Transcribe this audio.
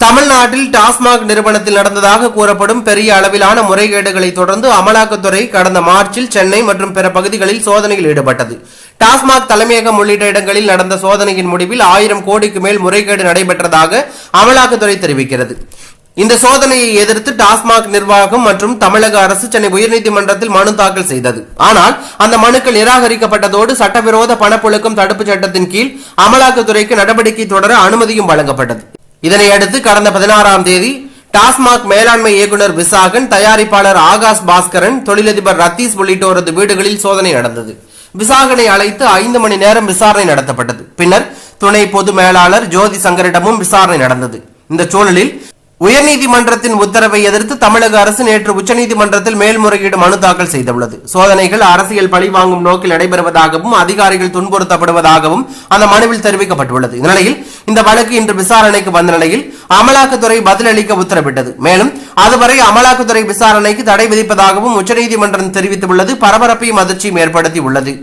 தமிழ்நாட்டில் டாஸ்மாக் நிறுவனத்தில் நடந்ததாக கூறப்படும் பெரிய அளவிலான முறைகேடுகளை தொடர்ந்து அமலாக்கத்துறை கடந்த மார்ச்சில் சென்னை மற்றும் பிற பகுதிகளில் சோதனையில் ஈடுபட்டது. டாஸ்மாக் தலைமையகம் உள்ளிட்ட இடங்களில் நடந்த சோதனையின் முடிவில் ஆயிரம் கோடிக்கு மேல் முறைகேடு நடைபெற்றதாக அமலாக்கத்துறை தெரிவிக்கிறது. இந்த சோதனையை எதிர்த்து டாஸ்மாக் நிர்வாகம் மற்றும் தமிழக அரசு சென்னை உயர்நீதிமன்றத்தில் மனு தாக்கல் செய்தது. ஆனால் அந்த மனுக்கள் நிராகரிக்கப்பட்டதோடு சட்டவிரோத பணப்புழக்கம் தடுப்புச் சட்டத்தின் கீழ் அமலாக்கத்துறைக்கு நடவடிக்கை தொடர அனுமதியும் வழங்கப்பட்டது. இதனையடுத்து கடந்த பதினாறாம் தேதி டாஸ்மாக் மேலாண்மை இயக்குனர் விசாகன் தயாரிப்பாளர் ஆகாஷ் பாஸ்கரன் தொழிலதிபர் ரத்தீஸ் உள்ளிட்டோரது வீடுகளில் சோதனை நடந்தது. விசாகனை அழைத்து ஐந்து மணி நேரம் விசாரணை நடத்தப்பட்டது. பின்னர் துணை பொது மேலாளர் ஜோதி சங்கரிடமும் விசாரணை நடந்தது. இந்த சூழலில் உயர்நீதிமன்றத்தின் உத்தரவை எதிர்த்து தமிழக அரசு நேற்று உச்சநீதிமன்றத்தில் மேல்முறையீடு மனு தாக்கல் செய்துள்ளது. சோதனைகள் அரசியல் பழிவாங்கும் நோக்கில் நடைபெறுவதாகவும் அதிகாரிகள் துன்புறுத்தப்படுவதாகவும் அந்த மனுவில் தெரிவிக்கப்பட்டுள்ளது. இந்நிலையில் இந்த வழக்கு இன்று விசாரணைக்கு வந்த நிலையில் அமலாக்கத்துறை பதிலளிக்க உத்தரவிட்டது. மேலும் அதுவரை அமலாக்கத்துறை விசாரணைக்கு தடை விதிப்பதாகவும் உச்சநீதிமன்றம் தெரிவித்துள்ளது. பரபரப்பையும் அதிர்ச்சியும் ஏற்படுத்தியுள்ளது.